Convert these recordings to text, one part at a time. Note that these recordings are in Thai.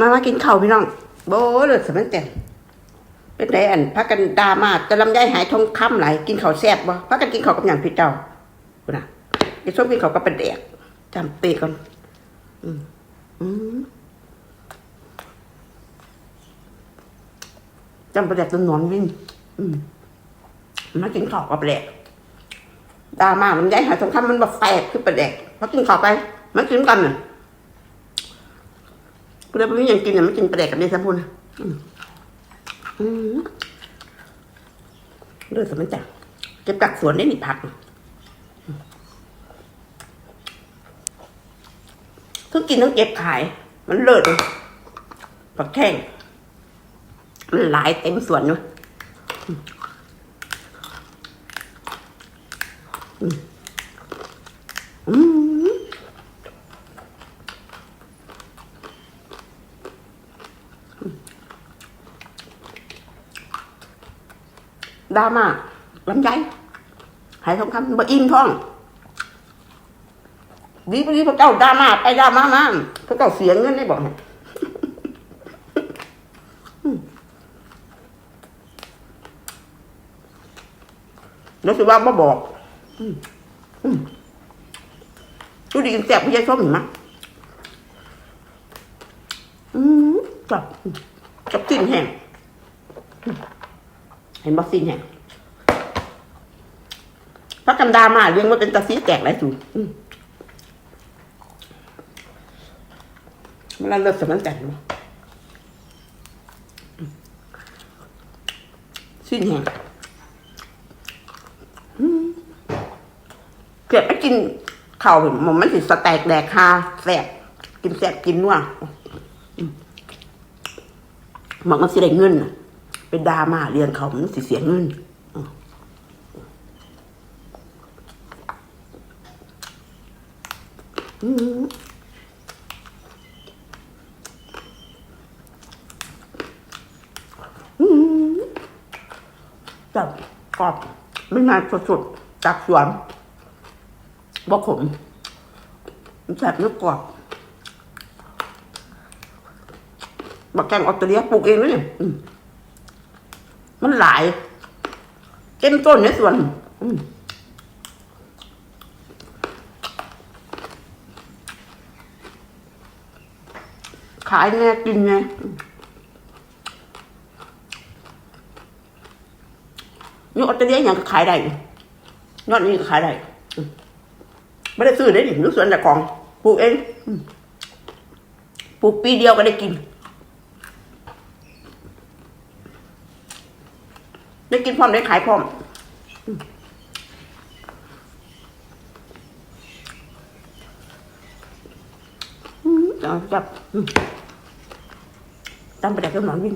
มามากินข้าวพี่น้องโบ้เลยสมันแต่เป็นไงอันพักกันดามาจะลำไยหายทองคำไหลกินข้าวแซ่บบ่พักกันกินข้าวกับอย่างพี่เจ้าคุณน่ะไอ้ส้มกินข้าวกับเป็นแดกจำเปก่อนอืมอืมจำประแดกต้นนอนวิ่งอืมมากินข้าวกับแดกดามาลำไยหายทองคำมันแบบแฝดคือประแดกพักกินข้าวไปมากินกันน่ะ กูเลยไม่ยังกินเนี่ยไม่กินปลาแดกกับเนสพุนนะอืมอืมเลือดสมันจังเก็บกักสวนได้หนิผักทั้งกินทั้งเก็บขาย มันเลิศเลยผักแข้งมันหลายเต็มสวนเนาะอืม ดราม่าลำไยหายทองคำบะอิ่มท้องดีพอดีพระเจ้าดราม่าไปดราม่ามาพระเจ้าเสียเงินได้บอกให้แล้วสิว่าบ่บอกอืมอืมดูดีกินแซ่บพี่ยายส้มเห็นไหมอืมจับจับกลิ่นแห้ง เห็นบอกสิเนี่ยพระกันดามาเลี้ยงว่าเป็นตาซีแตกไรสูอืมมันเลิศสมันแต่งบ่อืมสิ้นแห้งเกิดไม่กินข้าวมันมันสิสแตกแดกคาแสบกินแสบกินนัวมันมันสิได้เงินนะ เป็นดามาเรียนเขามันสิเสียเงินอืมอืมจับกรอบไม่นานสดๆจากสวนบ่ขมมันแสบเนื้อกรอบบักแกงออสเตรเลียปลูกเองนะเนี่ย มันหลายเต็มต้นในส่วนขายไงกินไงนี่ออสเตรเลียอย่างขายได้ยอดนี้ขายได้ไม่ได้ซื้อได้ดิลูกสวนจากของ ปลูกเอง ปลูกปีเดียวก็ได้กิน ได้กินพร้อมได้ขายพร้อมจับอืมจำไปแต่ก็หนอนวิ่ง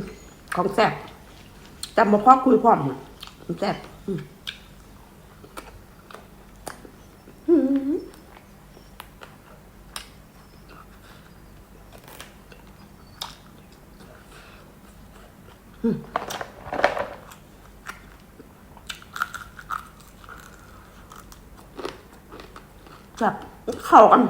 ของแซ่บจำมาพ่อคุยพร้อมของแซ่บ จับเข้ากัน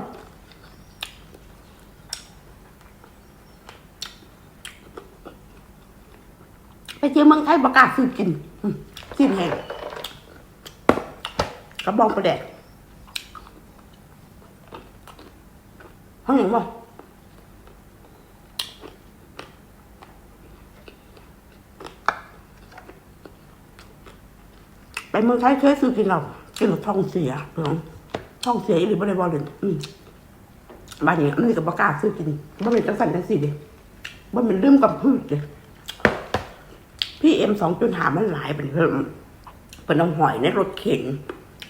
ไปเที่ยวเมืองไทยประกาศซื้อกินอืมสิ้นแหงกระบองประแดกห้องอย่างบ่ไปเมืองไทยเคยซื้อกินเรากินแล้วท้องเสียเนาะ ท้องเสียหรือบ่ได้บ่เลยอืมบ้านนี้อันนี้ก็บ่กล้าซื้อกินบ่เป็นจังสันจังซี่เด้บ่เป็นลืมกับพืชเด้พี่เอ็มสองจุดหามันหลายเป็นเพิ่มเป็นน้องหอยในรถเข็น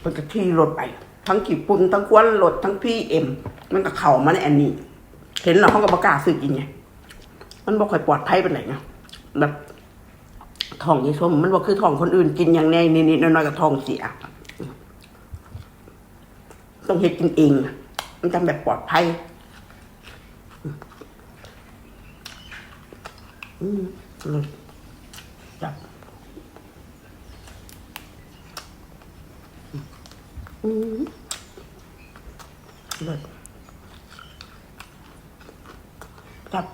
เป็นกะขี่รถไป ทั้งขี่ปุ่นทั้งควนรถทั้งพี่เอ็มมันก็เข่ามาในอันนี้เห็นเราเขาก็บกล้าซื้อกินไงมันบอกค่อยปลอดภัยเป็นไหนเนาะแบบทองยี่ส้มมันบอกคือทองคนอื่นกินอย่างแน่นิดๆน้อยๆกับทองเสีย ต้องเฮ็ดกินเอง มันทำแบบปลอดภัยอืมจับอืมเลิศจับ